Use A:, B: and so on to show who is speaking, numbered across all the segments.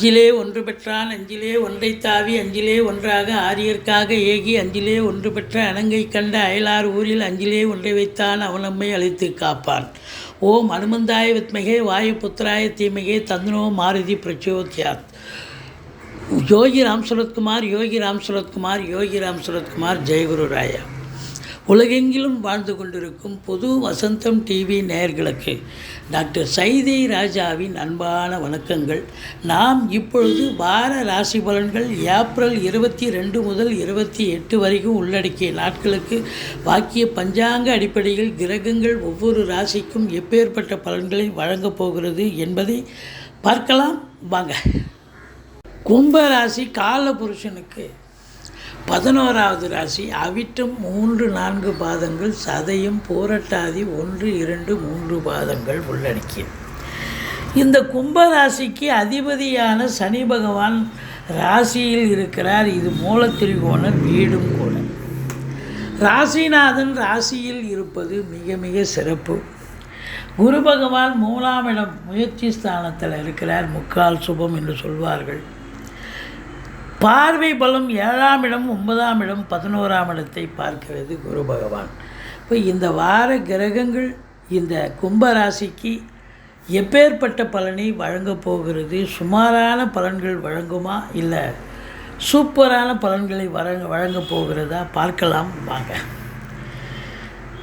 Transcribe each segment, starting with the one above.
A: அஞ்சிலே ஒன்று பெற்றான் அஞ்சிலே ஒன்றை தாவி அஞ்சிலே ஒன்றாக ஆரியர்க்காக ஏகி அஞ்சிலே ஒன்று பெற்ற அணங்கை கண்ட அயலார் ஊரில் அஞ்சிலே ஒன்றை வைத்தான் அவனம்மை அழைத்து காப்பான். ஓம் அனுமந்தாய வித்மகே வாயு புத்திராய தீமகே தந்தனோ மாருதி பிரச்சோத்யாத். யோகி ராம் சுரத்குமார் யோகி ராம் சுரத்குமார் யோகி ராம் சுரத்குமார் ஜெயகுரு ராயா. உலகெங்கிலும் வாழ்ந்து கொண்டிருக்கும் பொது வசந்தம் டிவி நேயர்களுக்கு டாக்டர் சைதை ராஜாவின் அன்பான வணக்கங்கள். நாம் இப்பொழுது வார ராசி பலன்கள் ஏப்ரல் இருபத்தி ரெண்டு முதல் இருபத்தி எட்டு வரைக்கும் உள்ளடக்கிய நாட்களுக்கு வாக்கிய பஞ்சாங்க அடிப்படையில் கிரகங்கள் ஒவ்வொரு ராசிக்கும் எப்பேற்பட்ட பலன்களை வழங்கப் போகிறது என்பதை பார்க்கலாம். வாங்க. கும்ப ராசி கால புருஷனுக்கு பதினோராவது ராசி அவிட்டம் மூன்று நான்கு பாதங்கள் சதையும் போரட்டாதி ஒன்று இரண்டு மூன்று பாதங்கள் உள்ளடக்கியது. இந்த கும்பராசிக்கு அதிபதியான சனி பகவான் ராசியில் இருக்கிறார். இது மூலத்திரிகோணர் வீடும் கூட. ராசிநாதன் ராசியில் இருப்பது மிக மிக சிறப்பு. குரு பகவான் மூலாமிடம் முயற்சி ஸ்தானத்தில் இருக்கிறார். முக்கால் சுபம் என்று சொல்வார்கள். பார்வை பலம் ஏழாம் இடம் ஒன்பதாம் இடம் பதினோராம் இடத்தை பார்க்கிறது குரு பகவான். இப்போ இந்த வார கிரகங்கள் இந்த கும்ப ராசிக்கு எப்பேற்பட்ட பலனை வழங்கப் போகிறது? சுமாரான பலன்கள் வழங்குமா? இல்லை சூப்பரான பலன்களை வழங்க வழங்கப் போகிறதா? பார்க்கலாம் வாங்க.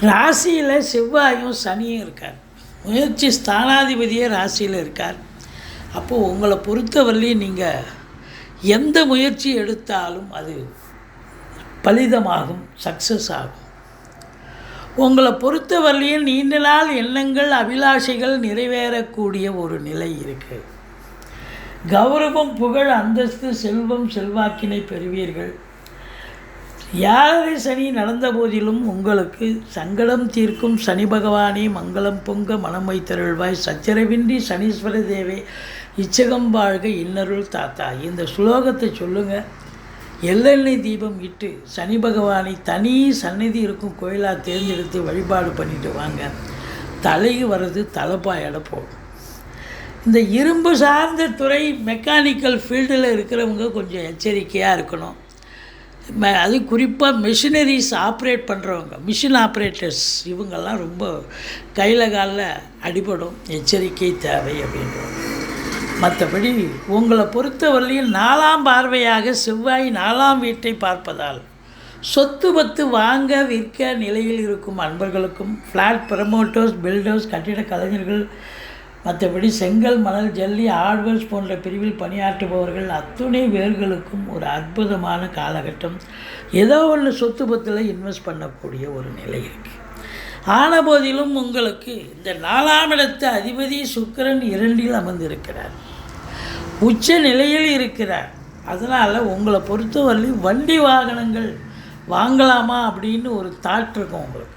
A: ராசியில் செவ்வாயும் சனியும் இருக்கார். முயற்சி ஸ்தானாதிபதியே ராசியில் இருக்கார். அப்போது உங்களை பொறுத்தவரையிலையும் நீங்கள் எந்த முயற்சி எடுத்தாலும் அது பலிதமாகும் சக்ஸஸ் ஆகும். உங்களை பொறுத்தவரையில் நீண்ட நாள் எண்ணங்கள் அபிலாஷைகள் நிறைவேறக்கூடிய ஒரு நிலை இருக்குது கௌரவம் புகழ் அந்தஸ்து செல்வம் செல்வாக்கினை பெறுவீர்கள். யாரை சனி நடந்த போதிலும் உங்களுக்கு சங்கடம் தீர்க்கும் சனி பகவானே மங்களம் பொங்க மனம் வைத்தருள்வாய். சச்சரவின்றி சனீஸ்வர தேவே இச்சகம் வாழ்க இன்னருள் தாத்தா. இந்த ஸ்லோகத்தை சொல்லுங்கள் எள்ளெண்ணெய் தீபம் இட்டு சனி பகவானை தனி சந்நிதி இருக்கும் கோயிலாக தேர்ந்தெடுத்து வழிபாடு பண்ணிட்டு வாங்க. தலைக்கு வர்றது தலைப்பாயோட போகும். இந்த இரும்பு சார்ந்த துறை மெக்கானிக்கல் ஃபீல்டில் இருக்கிறவங்க கொஞ்சம் எச்சரிக்கையாக இருக்கணும். ம- அது குறிப்பாக மிஷினரிஸ் ஆப்ரேட் பண்ணுறவங்க மிஷின் ஆப்ரேட்டர்ஸ் இவங்கெல்லாம் ரொம்ப கையில் காலில் அடிபடும். எச்சரிக்கை தேவை அப்படின்றவங்க மற்றபடி உங்களை பொறுத்தவரையில் நாலாம் பார்வையாக செவ்வாய் நாலாம் வீட்டை பார்ப்பதால் சொத்து பத்து வாங்க விற்க நிலையில் இருக்கும் அன்பர்களுக்கும் ஃப்ளாட் ப்ரமோட்டர்ஸ் பில்டர்ஸ் கட்டிட கலைஞர்கள் மற்றபடி செங்கல் மணல் ஜல்லி ஆழ்வர்ஸ் போன்ற பிரிவில் பணியாற்றுபவர்கள் அத்துணை வேர்களுக்கும் ஒரு அற்புதமான காலகட்டம். ஏதோ ஒன்று சொத்து பத்தில் இன்வெஸ்ட் பண்ணக்கூடிய ஒரு நிலை இருக்குது ஆன போதிலும் உங்களுக்கு இந்த நாலாம் இடத்து அதிபதி சுக்கிரன் இரண்டில் அமர்ந்திருக்கிறார். உச்ச நிலையில் இருக்கிறார். அதனால் உங்களை பொறுத்தவரையிலும் வண்டி வாகனங்கள் வாங்கலாமா அப்படின்னு ஒரு தாட் இருக்கும் உங்களுக்கு.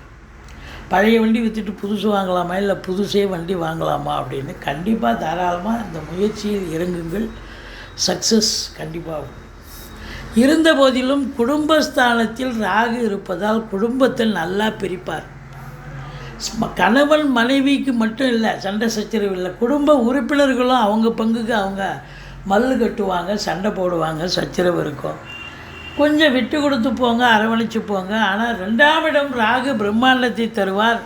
A: பழைய வண்டி விற்றுட்டு புதுசு வாங்கலாமா இல்லை புதுசே வண்டி வாங்கலாமா அப்படின்னு கண்டிப்பாக தாராளமாக இந்த முயற்சியில் இறங்குங்கள். சக்ஸஸ் கண்டிப்பாகும் இருந்த போதிலும் குடும்பஸ்தானத்தில் ராகு இருப்பதால் குடும்பத்தில் நல்லா பிரிப்பார். கணவன் மனைவிக்கு மட்டும் இல்லை சண்டை சச்சரவு இல்லை. குடும்ப உறுப்பினர்களும் அவங்க பங்குக்கு அவங்க மல்லு கட்டுவாங்க சண்டை போடுவாங்க சச்சரவு இருக்கும். கொஞ்சம் விட்டு கொடுத்து போங்க அரவணைச்சு போங்க. ஆனால் ரெண்டாம் இடம் ராகு பிரம்மாண்டத்தை தருவார்.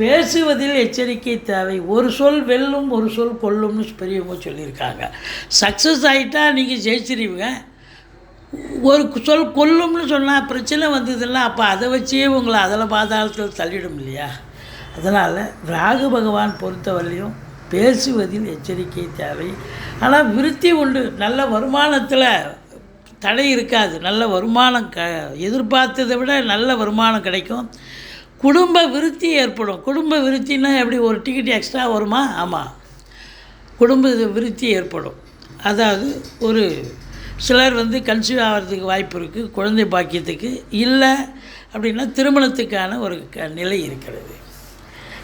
A: பேசுவதில் எச்சரிக்கை தேவை. ஒரு சொல் வெல்லும் ஒரு சொல் கொல்லும்னு பெரியவங்க சொல்லியிருக்காங்க. சக்ஸஸ் ஆகிட்டா நீங்கள் ஜெயிச்சிருவீங்க. ஒரு சொல் கொல்லும்னு சொன்னால் பிரச்சனை வந்ததுன்னா அப்போ அதை வச்சே உங்களை அதில் பாதாளத்தில் தள்ளிடும் இல்லையா? அதனால் ராகு பகவான் பொறுத்தவரையிலையும் பேசுவதில் எச்சரிக்கை தேவை. ஆனால் விருத்தி உண்டு. நல்ல வருமானத்தில் தடை இருக்காது. நல்ல வருமானம் க எதிர்பார்த்ததை விட நல்ல வருமானம் கிடைக்கும். குடும்ப விருத்தி ஏற்படும். குடும்ப விருத்தின்னா எப்படி ஒரு டிக்கெட் எக்ஸ்ட்ரா வருமா? ஆமாம் குடும்ப விருத்தி ஏற்படும். அதாவது ஒரு சிலர் வந்து கன்சீவ் ஆகிறதுக்கு வாய்ப்பு இருக்குது குழந்தை பாக்கியத்துக்கு. இல்லை அப்படின்னா திருமணத்துக்கான ஒரு க நிலை இருக்கிறது.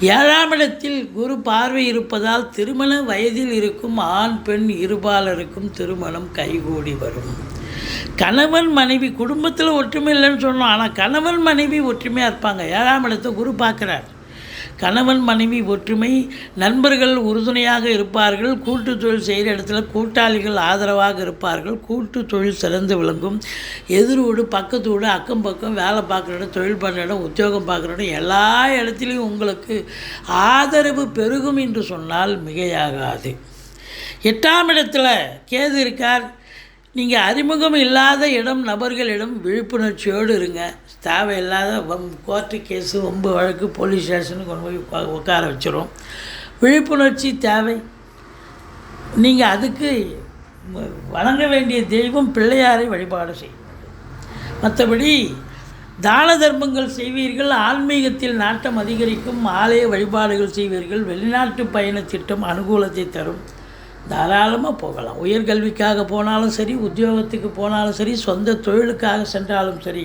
A: ஏழாம் இடத்தில் குரு பார்வை இருப்பதால் திருமண வயதில் இருக்கும் ஆண் பெண் இருபாலருக்கும் திருமணம் கைகூடி வரும். கணவன் மனைவி குடும்பத்தில் ஒற்றுமை இல்லைன்னு சொன்னோம். ஆனால் கணவன் மனைவி ஒற்றுமையாக இருப்பாங்க. ஏழாம் இடத்தை குரு பார்க்குறார். கணவன் மனைவி ஒற்றுமை நண்பர்கள் உறுதுணையாக இருப்பார்கள் கூட்டு தொழில் செய்கிற இடத்துல கூட்டாளிகள் ஆதரவாக இருப்பார்கள் கூட்டு தொழில் சிறந்து விளங்கும். எதிரோடு பக்கத்தோடு பக்கத்து வீடு அக்கம் பக்கம் வேலை பார்க்குற இடம் தொழில் பண்ணுற இடம் உத்தியோகம் பார்க்குற இடம் எல்லா இடத்துலையும் உங்களுக்கு ஆதரவு பெருகும் என்று சொன்னால் மிகையாகாது. எட்டாம் இடத்துல கேது இருக்கார். நீங்கள் அறிமுகம் இல்லாத இடம் நபர்களிடம் விழிப்புணர்ச்சியோடு இருங்க. தேவையில்லாத வம் கோர்ட்டு கேஸு வம்பு வழக்கு போலீஸ் ஸ்டேஷனுக்கு கொண்டு போய் உட்கா- உட்கார வச்சிரும். விழிப்புணர்ச்சி தேவை. நீங்கள் அதுக்கு வணங்க வேண்டிய தெய்வம் பிள்ளையாரை வழிபாடு செய்யும் மற்றபடி தான தர்மங்கள் செய்வீர்கள் ஆன்மீகத்தில் நாட்டம் அதிகரிக்கும் ஆலய வழிபாடுகள் செய்வீர்கள் வெளிநாட்டு பயண திட்டம் அனுகூலத்தை தரும். தாராளமாக போகலாம். உயர்கல்விக்காக போனாலும் சரி உத்தியோகத்துக்கு போனாலும் சரி சொந்த தொழிலுக்காக சென்றாலும் சரி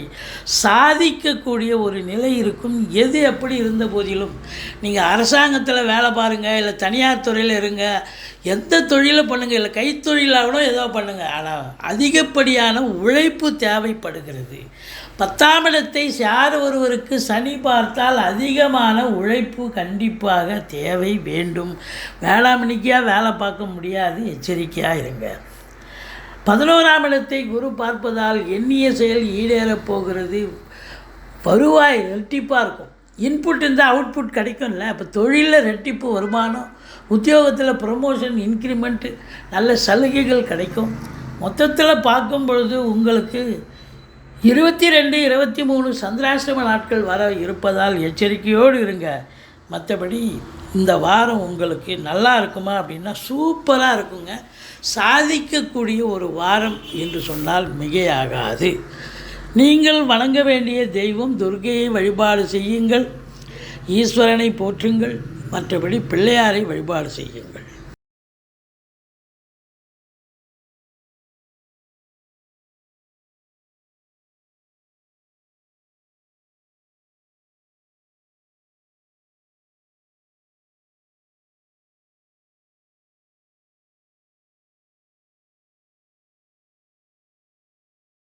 A: சாதிக்கக்கூடிய ஒரு நிலை இருக்கும். எது எப்படி இருந்த போதிலும் நீங்கள் அரசாங்கத்தில் வேலை பாருங்கள் இல்லை தனியார் துறையில் இருங்க எந்த தொழிலை பண்ணுங்கள் இல்லை கைத்தொழிலாக கூட ஏதோ பண்ணுங்கள் ஆனால் அதிகப்படியான உழைப்பு தேவைப்படுகிறது. பத்தாம் இடத்தை யார் ஒருவருக்கு சனி பார்த்தால் அதிகமான உழைப்பு கண்டிப்பாக தேவை வேண்டும். வேளாண்மைக்காக வேலை பார்க்க முடியாது எச்சரிக்கையாக இருங்க. பதினோராம் இடத்தை குரு பார்ப்பதால் எண்ணிய செயல் ஈடேறப் போகிறது. வருவாய் ரெட்டிப்பாக இருக்கும். இன்புட் இருந்தால் அவுட்புட் கிடைக்கும்ல அப்போ தொழிலில் ரெட்டிப்பு வருமானம் உத்தியோகத்தில் ப்ரமோஷன் இன்க்ரிமெண்ட்டு நல்ல சலுகைகள் கிடைக்கும். மொத்தத்தில் பார்க்கும் பொழுது உங்களுக்கு இருபத்தி ரெண்டு இருபத்தி மூணு சந்திராசிரம நாட்கள் வர இருப்பதால் எச்சரிக்கையோடு இருங்க. மற்றபடி இந்த வாரம் உங்களுக்கு நல்லா இருக்குமா அப்படின்னா சூப்பராக இருக்குங்க. சாதிக்கக்கூடிய ஒரு வாரம் என்று சொன்னால் மிகையாகாது. நீங்கள் வணங்க வேண்டிய தெய்வம் துர்கையை வழிபாடு செய்யுங்கள். ஈஸ்வரனை போற்றுங்கள். மற்றபடி பிள்ளையாரை வழிபாடு செய்யுங்கள்